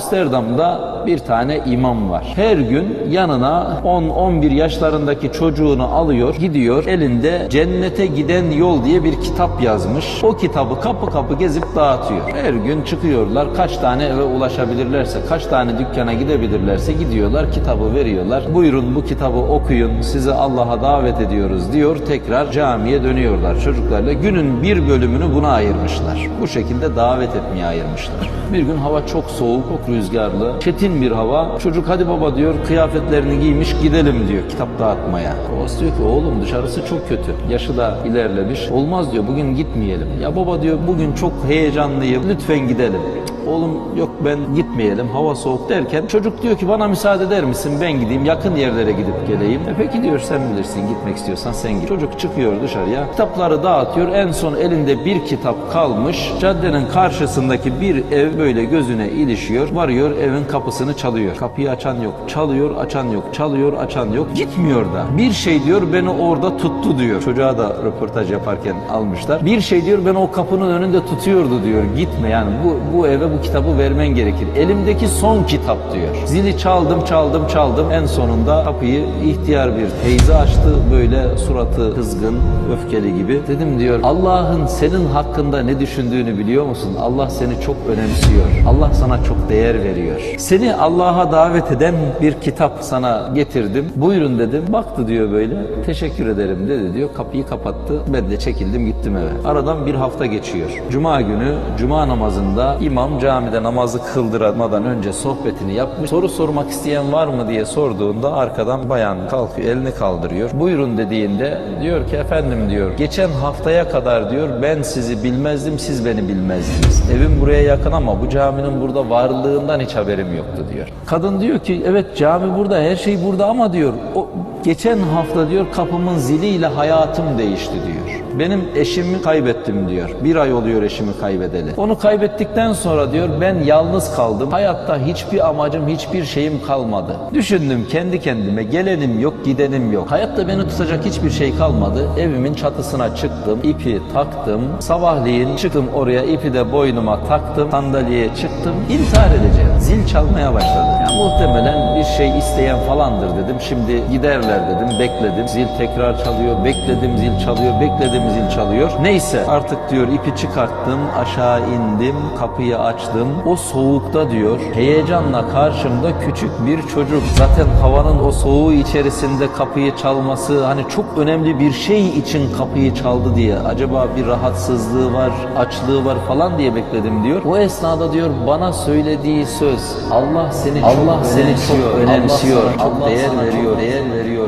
Amsterdam'da bir tane imam var. Her gün yanına 10-11 yaşlarındaki çocuğunu alıyor, gidiyor. Elinde Cennete Giden Yol diye bir kitap yazmış. O kitabı kapı kapı gezip dağıtıyor. Her gün çıkıyorlar. Kaç tane eve ulaşabilirlerse, kaç tane dükkana gidebilirlerse gidiyorlar. Kitabı veriyorlar. Buyurun bu kitabı okuyun. Sizi Allah'a davet ediyoruz diyor. Tekrar camiye dönüyorlar çocuklarla. Günün bir bölümünü buna ayırmışlar. Bu şekilde davet etmeye ayırmışlar. Bir gün hava çok soğuk, çok rüzgarlı, çetin bir hava. Çocuk hadi baba diyor kıyafetlerini giymiş gidelim diyor kitap dağıtmaya. Babası diyor ki oğlum dışarısı çok kötü. Yaşı da ilerlemiş. Olmaz diyor bugün gitmeyelim. Ya baba diyor bugün çok heyecanlıyım. Lütfen gidelim. Oğlum yok ben gitmeyelim hava soğuk derken çocuk diyor ki bana müsaade eder misin ben gideyim yakın yerlere gidip geleyim. E peki diyor sen bilirsin gitmek istiyorsan sen git. Çocuk çıkıyor dışarıya kitapları dağıtıyor en son elinde bir kitap kalmış. Caddenin karşısındaki bir ev böyle gözüne ilişiyor. Varıyor evin kapısını çalıyor. Kapıyı açan yok. Çalıyor açan yok. Çalıyor açan yok. Gitmiyor da. Bir şey diyor beni orada tuttu diyor. Çocuğa da röportaj yaparken almışlar. Bir şey diyor beni o kapının önünde tutuyordu diyor. Gitme yani bu, bu eve bu kitabı vermen gerekir. Elimdeki son kitap diyor. Zili çaldım çaldım çaldım. En sonunda kapıyı ihtiyar bir teyze açtı. Böyle suratı kızgın, öfkeli gibi. Dedim diyor Allah'ın senin hakkında ne düşündüğünü biliyor musun? Allah seni çok önemsiyor. Allah sana çok değer veriyor. Seni Allah'a davet eden bir kitap sana getirdim. Buyurun dedim. Baktı diyor böyle. Teşekkür ederim dedi diyor. Kapıyı kapattı. Ben de çekildim gittim eve. Aradan bir hafta geçiyor. Cuma günü cuma namazında imam camide namazı kıldırmadan önce sohbetini yapmış. Soru sormak isteyen var mı diye sorduğunda arkadan bayan kalkıyor elini kaldırıyor. Buyurun dediğinde diyor ki efendim diyor geçen haftaya kadar diyor ben sizi bilmezdim siz beni bilmezdiniz. Evim buraya yakın ama bu caminin burada varlığından hiç haberim yoktu diyor. Kadın diyor ki evet cami burada her şey burada ama diyor o geçen hafta diyor kapımın ziliyle hayatım değişti diyor. Benim eşimi kaybettim diyor. Bir ay oluyor eşimi kaybedeli. Onu kaybettikten sonra diyor ben yalnız kaldım. Hayatta hiçbir amacım, hiçbir şeyim kalmadı. Düşündüm kendi kendime gelenim yok, gidenim yok. Hayatta beni tutacak hiçbir şey kalmadı. Evimin çatısına çıktım, ipi taktım. Sabahleyin çıktım oraya ipi de boynuma taktım. Sandalyeye çıktım. İntihar edeceğim. Zil çalmaya başladı. Yani muhtemelen bir şey isteyen falandır dedim. Şimdi giderler dedim. Bekledim. Zil tekrar çalıyor. Bekledim zil çalıyor. Bekledim zil çalıyor. Neyse artık diyor ipi çıkarttım. Aşağı indim. Kapıyı açtım. O soğukta diyor heyecanla karşımda küçük bir çocuk. Zaten havanın o soğuğu içerisinde kapıyı çalması hani çok önemli bir şey için kapıyı çaldı diye. Acaba bir rahatsızlığı var, açlığı var falan diye bekledim diyor. O esnada diyor bana söylediği söz Allah seni Allah seni çok önemsiyor, çok değer veriyor, değer veriyor.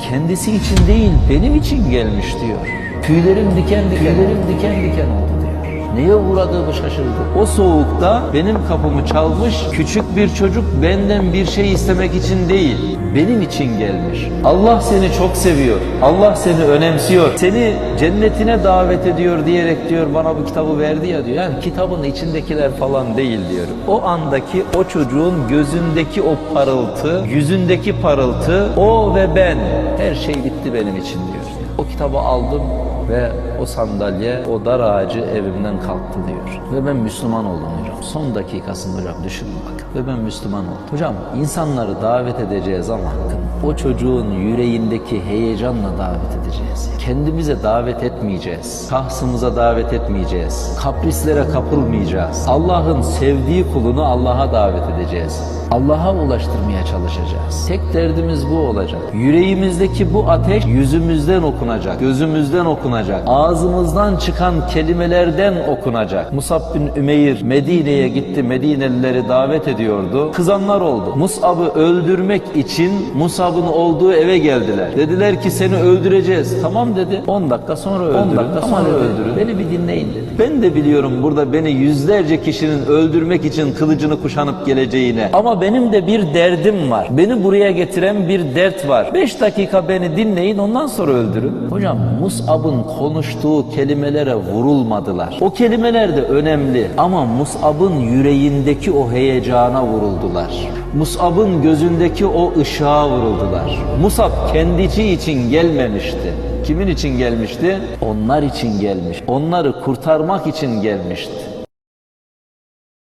Kendisi için değil benim için gelmiş diyor. Tüylerim diken diken, tüylerim diken diken oldu. Neye uğradığımı şaşırdı. O soğukta benim kapımı çalmış küçük bir çocuk benden bir şey istemek için değil, benim için gelmiş. Allah seni çok seviyor. Allah seni önemsiyor. Seni cennetine davet ediyor diyerek diyor bana bu kitabı verdi ya diyor. Yani kitabın içindekiler falan değil diyor. O andaki o çocuğun gözündeki o parıltı, yüzündeki parıltı, o ve ben her şey bitti benim için diyor. O kitabı aldım ve o sandalye, o dar ağacı evimden kalktı diyor. Ve ben Müslüman oldum hocam. Son dakikasında hocam düşünün bakın. Ve ben Müslüman oldum. Hocam insanları davet edeceğiz ama o çocuğun yüreğindeki heyecanla davet edeceğiz. Kendimize davet etmeyeceğiz. Şahsımıza davet etmeyeceğiz. Kaprislere kapılmayacağız. Allah'ın sevdiği kulunu Allah'a davet edeceğiz. Allah'a ulaştırmaya çalışacağız. Tek derdimiz bu olacak. Yüreğimizdeki bu ateş yüzümüzden okunacak, gözümüzden okunacak, ağzımızdan çıkan kelimelerden okunacak. Musab bin Ümeyr Medine'ye gitti, Medinelileri davet ediyordu. Kızanlar oldu. Musab'ı öldürmek için Musab'ın olduğu eve geldiler. Dediler ki seni öldüreceğiz. Tamam dedi. 10 dakika sonra öldürün. 10 dakika sonra öldürün. Beni bir dinleyin dedi. Ben de biliyorum burada beni yüzlerce kişinin öldürmek için kılıcını kuşanıp geleceğine. Ama benim de bir derdim var. Beni buraya getiren bir dert var. 5 dakika beni dinleyin ondan sonra öldürün. Hocam Mus'ab'ın konuştuğu kelimelere vurulmadılar. O kelimeler de önemli ama Mus'ab'ın yüreğindeki o heyecana vuruldular. Mus'ab'ın gözündeki o ışığa vuruldular. Mus'ab kendici için gelmemişti. Kimin için gelmişti? Onlar için gelmiş. Onları kurtarmak için gelmişti.